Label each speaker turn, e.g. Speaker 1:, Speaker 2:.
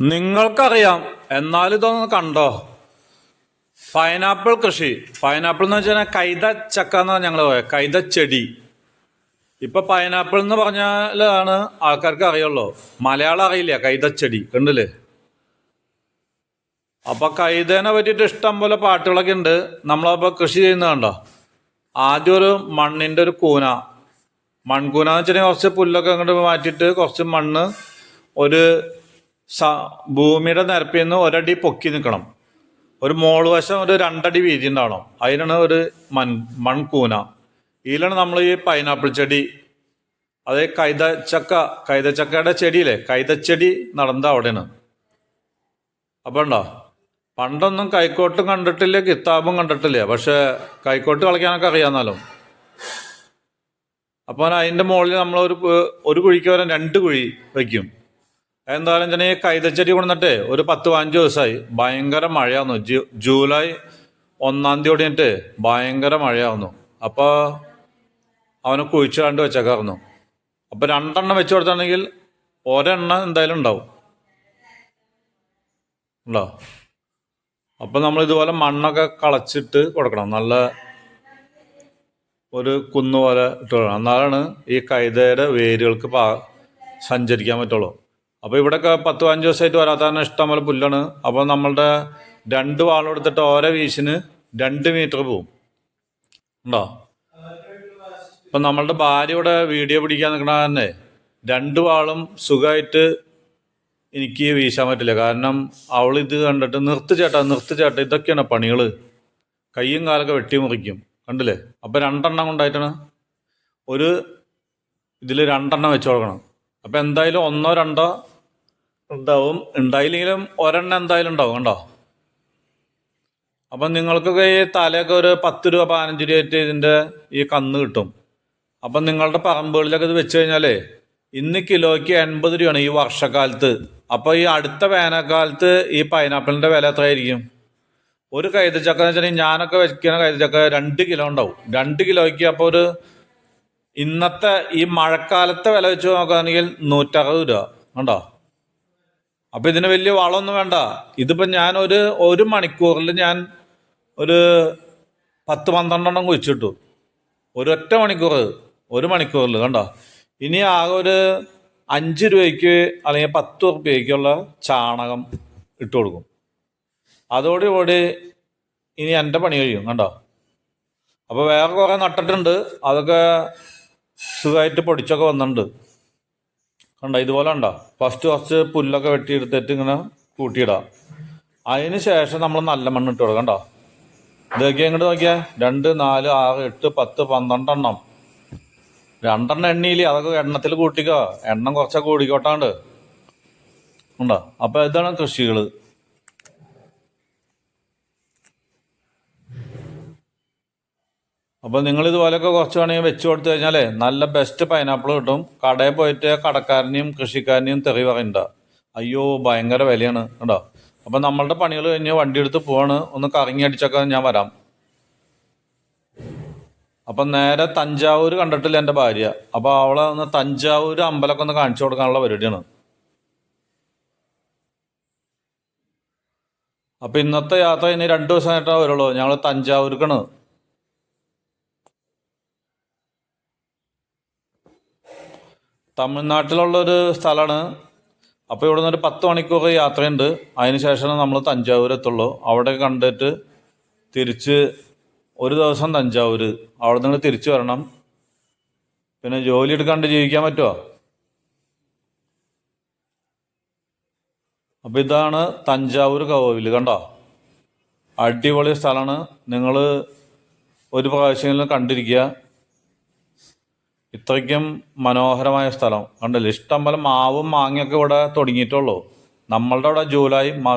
Speaker 1: നിങ്ങൾക്കറിയാം. എന്നാലും ഇതൊന്ന് കണ്ടോ? പൈനാപ്പിൾ കൃഷി. പൈനാപ്പിൾ എന്ന് വെച്ചാൽ കൈത ചക്ക എന്നാണ് ഞങ്ങൾ പറയുക കൈത ചെടി ഇപ്പൊ പൈനാപ്പിൾ എന്ന് പറഞ്ഞാലാണ് ആൾക്കാർക്ക് അറിയുള്ളൂ. മലയാളം അറിയില്ല കൈതച്ചെടി. കണ്ടില്ലേ? അപ്പൊ കൈതേനെ പറ്റിയിട്ട് ഇഷ്ടം പോലെ പാട്ടുകളൊക്കെ ഉണ്ട്. നമ്മളപ്പോ കൃഷി ചെയ്യുന്നത് കണ്ടോ? ആദ്യം ഒരു മണ്ണിന്റെ ഒരു കൂന. മൺകൂന എന്ന് വെച്ചിട്ടുണ്ടെങ്കിൽ കുറച്ച് പുല്ലൊക്കെ അങ്ങോട്ട് മാറ്റിയിട്ട് കുറച്ച് മണ്ണ് ഒരു ഭൂമിയുടെ നിരപ്പിൽ നിന്ന് ഒരടി പൊക്കി നിൽക്കണം. ഒരു മോൾ വശം ഒരു രണ്ടടി വീതി ഉണ്ടാവണം. അതിനാണ് ഒരു മൺ മൺകൂന. ഇതിലാണ് നമ്മൾ ഈ പൈനാപ്പിൾ ചെടി അതേ കൈതച്ചക്ക കൈതച്ചക്കയുടെ ചെടിയില്ലേ? കൈതച്ചെടി നടന്നത് അവിടെയാണ്. അപ്പൊ ഉണ്ടോ? പണ്ടൊന്നും കൈക്കോട്ടും കണ്ടിട്ടില്ല കിത്താബും കണ്ടിട്ടില്ല. പക്ഷെ കൈക്കോട്ട് കളിക്കാനൊക്കെ അറിയാമെന്നാലും അപ്പോൾ അതിന്റെ മുകളിൽ നമ്മൾ ഒരു ഒരു കുഴിക്ക് വരാൻ രണ്ട് കുഴി വയ്ക്കും. എന്തായാലും ഞാൻ ഈ കൈതച്ചെടി കൊണ്ടിട്ട് ഒരു പത്ത് പതിനഞ്ച് ദിവസമായി. ഭയങ്കര മഴയാവുന്നു. ജൂ ജൂലൈ ഒന്നാം തീയതി ഓടിയിട്ട് ഭയങ്കര മഴയാവുന്നു. അപ്പോൾ അവനെ കുഴിച്ചു കണ്ട് വെച്ചേക്കായിരുന്നു. അപ്പോൾ രണ്ടെണ്ണം വെച്ച് കൊടുത്താണെങ്കിൽ ഒരെണ്ണം എന്തായാലും ഉണ്ടാവും. ഉണ്ടോ? അപ്പം നമ്മൾ ഇതുപോലെ മണ്ണൊക്കെ കളച്ചിട്ട് കൊടുക്കണം. നല്ല ഒരു കുന്ന് പോലെ ഇട്ട് കൊടുക്കണം. എന്നാലാണ് ഈ കൈതയുടെ വേരുകൾക്ക് സഞ്ചരിക്കാൻ പറ്റുള്ളൂ. അപ്പോൾ ഇവിടെയൊക്കെ പത്ത് പതിനഞ്ച് ദിവസമായിട്ട് വരാത്ത തന്നെ ഇഷ്ടം പോലെ പുല്ലാണ്. അപ്പോൾ നമ്മളുടെ രണ്ട് വാളം എടുത്തിട്ട് ഓരോ വീശിന് രണ്ട് മീറ്റർ പോവും. ഉണ്ടോ? ഇപ്പം നമ്മളുടെ ഭാര്യ ഇവിടെ വീഡിയോ പിടിക്കാൻ നിൽക്കണ തന്നെ രണ്ട് വാളും സുഖമായിട്ട് എനിക്ക് വീശാൻ പറ്റില്ല. കാരണം അവൾ ഇത് കണ്ടിട്ട് നിർത്തു ചേട്ടാ നിർത്തു ചേട്ടാ ഇതൊക്കെയാണ് പണികൾ കയ്യും കാലൊക്കെ വെട്ടി മുറിക്കും കണ്ടില്ലേ? അപ്പം രണ്ടെണ്ണം കൊണ്ടായിട്ടാണ്. ഒരു ഇതിൽ രണ്ടെണ്ണം വെച്ച് കൊടുക്കണം. അപ്പം എന്തായാലും ഒന്നോ രണ്ടോ ഉണ്ടാവും. ഉണ്ടായില്ലെങ്കിലും ഒരെണ്ണം എന്തായാലും ഉണ്ടാവും കണ്ടോ? അപ്പം നിങ്ങൾക്കൊക്കെ ഈ തലയൊക്കെ ഒരു പത്ത് രൂപ പതിനഞ്ച് രൂപ ആയിട്ട് ഇതിന്റെ ഈ കന്ന് കിട്ടും. അപ്പം നിങ്ങളുടെ പറമ്പുകളിലൊക്കെ ഇത് വെച്ച് കഴിഞ്ഞാലേ ഇന്ന് കിലോയ്ക്ക് എൺപത് രൂപയാണ് ഈ വർഷക്കാലത്ത്. അപ്പോൾ ഈ അടുത്ത വേനൽക്കാലത്ത് ഈ പൈനാപ്പിളിന്റെ വില എത്രയായിരിക്കും? ഒരു കൈതച്ചക്ക എന്ന് വെച്ചിട്ടുണ്ടെങ്കിൽ ഞാനൊക്കെ വെക്കുന്ന കൈതച്ചക്ക രണ്ട് കിലോ ഉണ്ടാവും. രണ്ട് കിലോയ്ക്ക് അപ്പോൾ ഒരു ഇന്നത്തെ ഈ മഴക്കാലത്തെ വില വെച്ച് നോക്കുകയാണെങ്കിൽ നൂറ്ററുപത് രൂപ. ഉണ്ടോ അപ്പൊ ഇതിന് വലിയ വളമൊന്നും വേണ്ട. ഇതിപ്പോ ഞാൻ ഒരു ഒരു മണിക്കൂറിൽ ഞാൻ ഒരു പത്ത് പന്ത്രണ്ടെണ്ണം കുഴിച്ചിട്ടു. ഒരൊറ്റ മണിക്കൂർ ഒരു മണിക്കൂറിൽ കണ്ടോ? ഇനി ആകെ ഒരു അഞ്ച് രൂപയ്ക്ക് അല്ലെങ്കിൽ പത്ത് റുപ്യക്കുള്ള ചാണകം ഇട്ടു കൊടുക്കും. അതോടുകൂടി ഇനി എന്റെ പണി കഴിയും കണ്ടോ? അപ്പോൾ വേറെ കുറേ നട്ടിട്ടുണ്ട്. അതൊക്കെ സുഖമായിട്ട് പൊടിച്ചൊക്കെ വന്നിട്ടുണ്ട്. കണ്ടോ ഇതുപോലെ ഉണ്ടോ ഫസ്റ്റ് കുറച്ച് പുല്ലൊക്കെ വെട്ടിയെടുത്തിട്ട് ഇങ്ങനെ കൂട്ടിയിടാം. അതിന് ശേഷം നമ്മൾ നല്ല മണ്ണ് ഇട്ട് കൊടുക്കാം കണ്ടോ? ഇതൊക്കെ എങ്ങോട്ട് നോക്കിയാ? രണ്ട് നാല് ആറ് എട്ട് പത്ത് പന്ത്രണ്ട് എണ്ണം രണ്ടെണ്ണം എണ്ണയില്ലേ അതൊക്കെ എണ്ണത്തിൽ കൂട്ടിക്കോ. എണ്ണം കുറച്ചൊക്കെ കൂടിക്കോട്ടാണ്ട്. ഉണ്ടോ? അപ്പൊ ഇതാണ് കൃഷികൾ അപ്പോൾ നിങ്ങൾ ഇതുപോലെയൊക്കെ കുറച്ച് വേണമെങ്കിൽ വെച്ച് കൊടുത്തു കഴിഞ്ഞാലേ നല്ല ബെസ്റ്റ് പൈനാപ്പിൾ കിട്ടും. കടയിൽ പോയിട്ട് കടക്കാരനെയും കൃഷിക്കാരനെയും തെറി പറയണ്ട. അയ്യോ ഭയങ്കര വിലയാണ് കേട്ടോ. അപ്പം നമ്മളുടെ പണികൾ കഴിഞ്ഞ് വണ്ടി എടുത്ത് പോവാണ്. ഒന്ന് കറങ്ങി അടിച്ചൊക്കെ ഞാൻ വരാം. അപ്പം നേരെ തഞ്ചാവൂർ കണ്ടിട്ടില്ല എന്റെ ഭാര്യ. അപ്പോൾ അവളെ ഒന്ന് തഞ്ചാവൂർ അമ്പലമൊക്കെ ഒന്ന് കാണിച്ചു കൊടുക്കാനുള്ള പരിപാടിയാണ്. അപ്പം ഇന്നത്തെ യാത്ര ഇനി രണ്ട് ദിവസമായിട്ടാണ് വരുള്ളൂ. ഞങ്ങൾ തഞ്ചാവൂർക്കാണ്. തമിഴ്നാട്ടിലുള്ള ഒരു സ്ഥലമാണ്. അപ്പോൾ ഇവിടെ നിന്നൊരു പത്ത് മണിക്കൂർ യാത്രയുണ്ട്. അതിന് ശേഷം നമ്മൾ തഞ്ചാവൂർ എത്തുള്ളൂ അവിടെ കണ്ടിട്ട് തിരിച്ച് ഒരു ദിവസം തഞ്ചാവൂർ അവിടെ നിന്ന് തിരിച്ചു വരണം. പിന്നെ ജോലി എടുക്കാണ്ട് ജീവിക്കാൻ പറ്റുമോ അപ്പോൾ ഇതാണ് തഞ്ചാവൂർ കോവിൽ കണ്ടോ? അടിപൊളി സ്ഥലമാണ്. നിങ്ങൾ ഒരു പ്രാവശ്യമെങ്കിലും കണ്ടിരിക്കുക. ഇത്രയ്ക്കും മനോഹരമായ സ്ഥലം. കണ്ടില്ലേ? ഇഷ്ടം പോലെ മാവും മാങ്ങയൊക്കെ ഇവിടെ തുടങ്ങിയിട്ടുള്ളൂ. നമ്മളുടെ അവിടെ ജൂലൈ മാസം